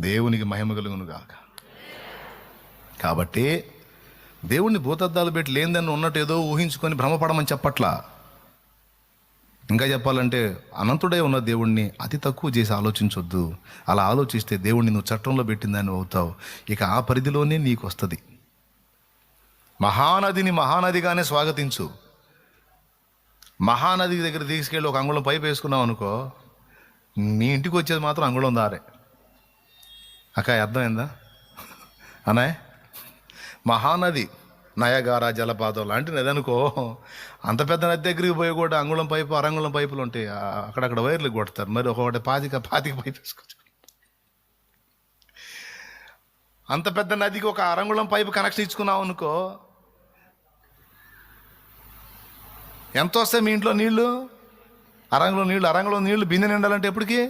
దేవునికి మహిమ కలుగును గాక. కాబట్టి దేవుణ్ణి భూతద్దాలు పెట్టి లేనిదని ఉన్నట్టు ఏదో ఊహించుకొని భ్రమపడమని చెప్పట్లా. ఇంకా చెప్పాలంటే అనంతుడే ఉన్న దేవుణ్ణి అతి తక్కువ చేసి ఆలోచించొద్దు. అలా ఆలోచిస్తే దేవుణ్ణి నువ్వు చట్టంలో పెట్టిందని అవుతావు. ఇక ఆ పరిధిలోనే నీకు వస్తుంది మహానదిని మహానదిగానే స్వాగతించు. మహానది దగ్గర తీసుకెళ్ళి ఒక అంగుళం పైపు వేసుకున్నావు అనుకో నీ ఇంటికి వచ్చేది మాత్రం అంగుళం దారే. అక్క అర్థమైందా? అనాయ్ మహానది నయగారా జలపాతం లాంటి ఏదనుకో అంత పెద్ద నది దగ్గరికి పోయి కూడా అంగుళం పైపు అరంగుళం పైపులు ఉంటాయి. అక్కడక్కడ వైర్లు కొడతారు. మరి ఒకటి పాతిక పాతిక పైపు వేసుకోవచ్చు. అంత పెద్ద నదికి ఒక అరంగుళం పైపు కనెక్షన్ ఇచ్చుకున్నావు అనుకో ఎంత వస్తాయి మీ ఇంట్లో నీళ్ళు? అరంగులో నీళ్ళు అరంగులో నీళ్ళు బిందె నిండాలంటే ఎప్పటికీ?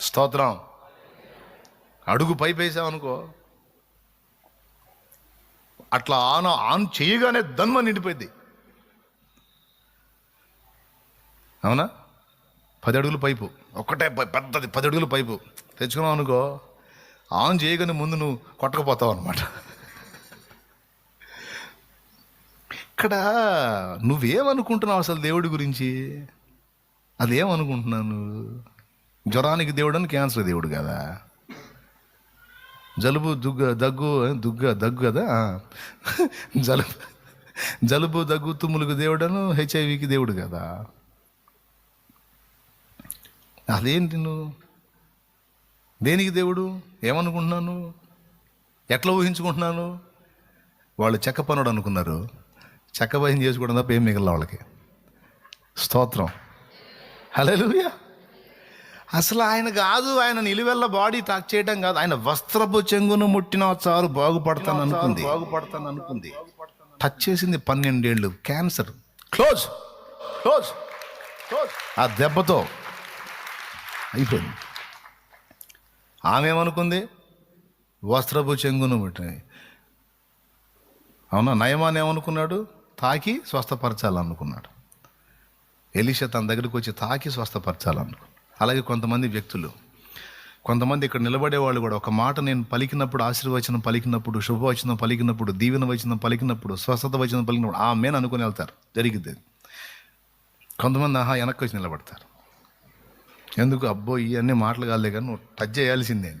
స్తోత్రం. అడుగు పైపు వేసావు అనుకో అట్లా ఆన్ ఆన్ చేయగానే దన్మ నిండిపోయింది అవునా? పది అడుగుల పైపు. ఒక్కటే పెద్దది పది అడుగుల పైపు. తెచ్చుకున్నావు అనుకో ఆన్ చేయగానే ముందు నువ్వు కొట్టకపోతావు అనమాట ఇక్కడ నువ్వేమనుకుంటున్నావు అసలు దేవుడి గురించి? అదేమనుకుంటున్నావు నువ్వు? జ్వరానికి దేవుడు అని క్యాన్సర్ దేవుడు కదా. జలుబు దుగ్గ దగ్గు దుగ్గ దగ్గు కదా? జలుబు జలుబు దగ్గు తుమ్ములకు దేవుడను హెచ్ఐవికి దేవుడు కదా. అదేంటి నువ్వు? దేనికి దేవుడు? ఏమనుకుంటున్నాను? ఎట్లా ఊహించుకుంటున్నాను? వాళ్ళు చెక్క పనుడు అనుకున్నారు. చెక్క భయం చేసుకోవడం తప్ప ఏం మిగిలిన వాళ్ళకి. స్తోత్రం. హల్లెలూయా. అసలు ఆయన కాదు ఆయన నిలువెల్ల బాడీ టాక్ చేయడం కాదు. ఆయన వస్త్రపు చెంగును ముట్టిన చారు బాగుపడతాను అనుకుంది. బాగుపడతాను అనుకుంది. టచ్ చేసింది పన్నెండేళ్ళు. క్యాన్సర్. క్లోజ్. క్లోజ్. క్లోజ్. ఆ దెబ్బతో అయిపోయింది. ఆమె ఏమనుకుంది వస్త్రపు చెంగును ముట్టి అవునా నయమాన్ ఏమనుకున్నాడు? తాకి స్వస్థపరచాలనుకున్నాడు. ఎలీషా తన దగ్గరికి వచ్చి తాకి స్వస్థపరచాలనుకున్నాడు అలాగే కొంతమంది వ్యక్తులు. కొంతమంది ఇక్కడ నిలబడే వాళ్ళు కూడా ఒక మాట నేను పలికినప్పుడు ఆశీర్వచనం పలికినప్పుడు శుభవచనం పలికినప్పుడు దీవెన వచనం పలికినప్పుడు స్వస్థత వచనం పలికినప్పుడు ఆ మేన్ అనుకుని వెళ్తారు. జరిగింది కొంతమంది ఆహా వెనక్కి వచ్చి నిలబడతారు. ఎందుకు? అబ్బో ఇవన్నీ మాటలు కాలే కానీ నువ్వు టచ్ చేయాల్సిందే.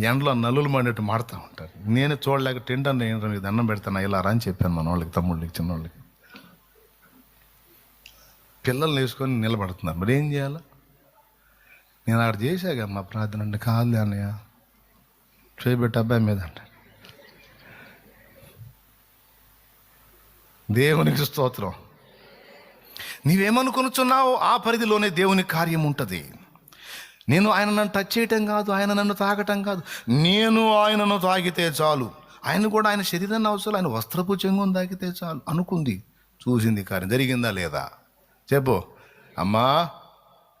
ఎండలో నల్లులు మండేట్టు మాడుతూ ఉంటారు. నేను చూడలేక టెంట్ అన్న ఏంటో నీకు దండం పెడతాను ఇలా రా అని చెప్పాను మన వాళ్ళకి తమ్ముళ్ళకి చిన్నోళ్ళకి. పిల్లల్ని వేసుకొని నిలబడుతున్నారు. మరి ఏం చేయాలి? నేను అక్కడ చేశాక మా ప్రార్థన అంటే కాదు అన్నయ్య. చేయబెట్టి అబ్బాయి మీద అంటే. దేవునికి స్తోత్రం. నీవేమనుకొనుచున్నావో ఆ పరిధిలోనే దేవుని కార్యం ఉంటుంది. నేను ఆయన నన్ను టచ్ చేయటం కాదు ఆయన నన్ను తాకటం కాదు. నేను ఆయనను తాకితే చాలు. ఆయన కూడా ఆయన శరీరాన్ని అవసరం ఆయన వస్త్రపు చెంగును తాకితే చాలు అనుకుంది. చూసింది కార్యం జరిగిందా లేదా? చెప్పు. అమ్మా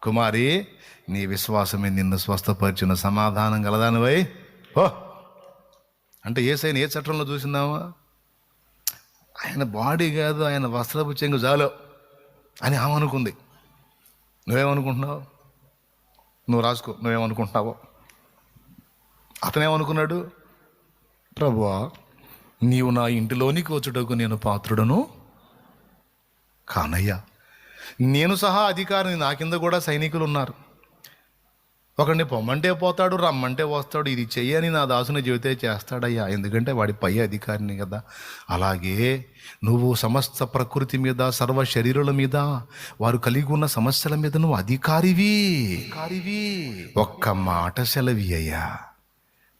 కుమారి నీ విశ్వాసమే నిన్ను స్వస్థపరిచిన సమాధానం గలదానివై ఓ అంటే ఏ సైన్ ఏ చట్టంలో చూసిందామా ఆయన బాడీ కాదు ఆయన వస్త్రపు చెంగు జాలో అని ఆమె అనుకుంది. నువ్వేమనుకుంటున్నావు? నువ్వు రాసుకో నువ్వేమనుకుంటున్నావో? అతనేమనుకున్నాడు? ప్రభువా నీవు నా ఇంటిలోనికి వచ్చుటకు నేను పాత్రుడను కానయ్యా. నేను సహా అధికారిని నా కింద కూడా సైనికులు ఉన్నారు ఒకడిని పొమ్మంటే పోతాడు రమ్మంటే వస్తాడు ఇది చెయ్యని నా దాసుని చెబితే చేస్తాడయ్యా ఎందుకంటే వాడి పై అధికారిని కదా. అలాగే నువ్వు సమస్త ప్రకృతి మీద సర్వ శరీరుల మీద వారు కలిగి ఉన్న సమస్యల మీద నువ్వు అధికారివి. అధికారివి. ఒక్క మాట సెలవి అయ్యా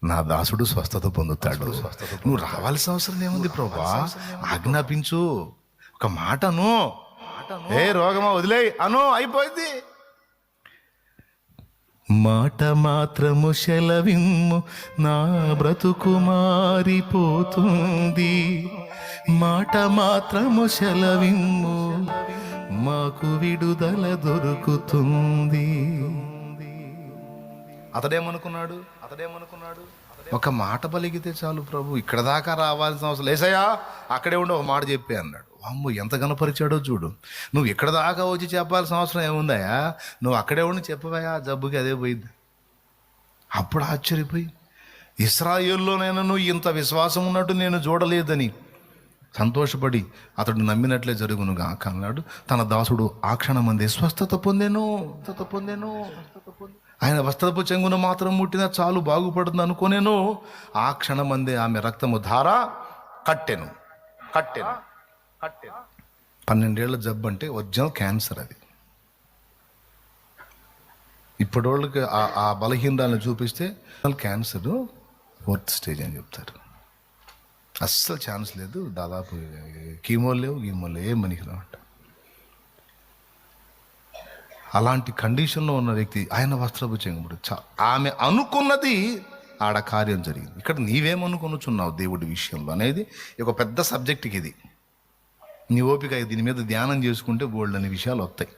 నా దాసుడు స్వస్థత పొందుతాడు. నువ్వు రావాల్సిన అవసరం ఏముంది ప్రభా? ఆజ్ఞాపించు. ఒక మాటను ఏ రోగమా? వదిలేయ్. అను అయిపోయింది. మాట మాత్రము సెలవిమ్ము నా బ్రతుకు మారిపోతుంది. మాట మాత్రము సెలవిమ్ము మాకు విడుదల దొరుకుతుంది. అతడేమనుకున్నాడు? అతడేమనుకున్నాడు? ఒక మాట పలికితే చాలు ప్రభు. ఇక్కడ దాకా రావాల్సిన అవసరం లేసయ్యా అక్కడే ఉండి ఒక మాట చెప్పే అన్నాడు. అమ్మో ఎంత కనపరిచాడో చూడు. నువ్వు ఇక్కడ దాకా వచ్చి చెప్పాల్సిన అవసరం ఏముందయా నువ్వు అక్కడే ఉండి చెప్పవయా ఆ జబ్బుకి అదే పోయింది. అప్పుడు ఆశ్చర్యపోయి ఇస్రాయేల్లోనైనా ఇంత విశ్వాసం ఉన్నట్టు నేను చూడలేదని సంతోషపడి అతడు నమ్మినట్లే జరుగును గాక అన్నాడు తన దాసుడు ఆ క్షణమంది స్వస్థత పొందేను స్వస్థత పొందేను ఆయన వస్త్రపు చెంగున మాత్రం ముట్టినా చాలు బాగుపడుతుంది అనుకోనేను ఆ క్షణమందే ఆమె రక్తము ధార కట్టెను కట్టెను. పన్నెండేళ్ళ జబ్బు అంటే ఒరిజినల్ క్యాన్సర్ అది. ఇప్పటివాళ్ళకి ఆ ఆ బలహీనరాలను చూపిస్తే క్యాన్సర్ ఫోర్త్ స్టేజ్ అని చెప్తారు. అస్సలు ఛాన్స్ లేదు దాదాపు కీమోలు లేవు గీమోలు లేవు ఏం మనకి అంట. అలాంటి కండిషన్లో ఉన్న వ్యక్తి ఆయన వస్త్రపు చెంగుడు చా ఆమె అనుకున్నది ఆడ కార్యం జరిగింది. ఇక్కడ నీవేమనుకొనుచున్నావు దేవుడి విషయంలో అనేది ఒక పెద్ద సబ్జెక్ట్కి ఇది. నీ ఓపిక దీని మీద ధ్యానం చేసుకుంటే బోల్డ్ అనే విషయాలు వస్తాయి.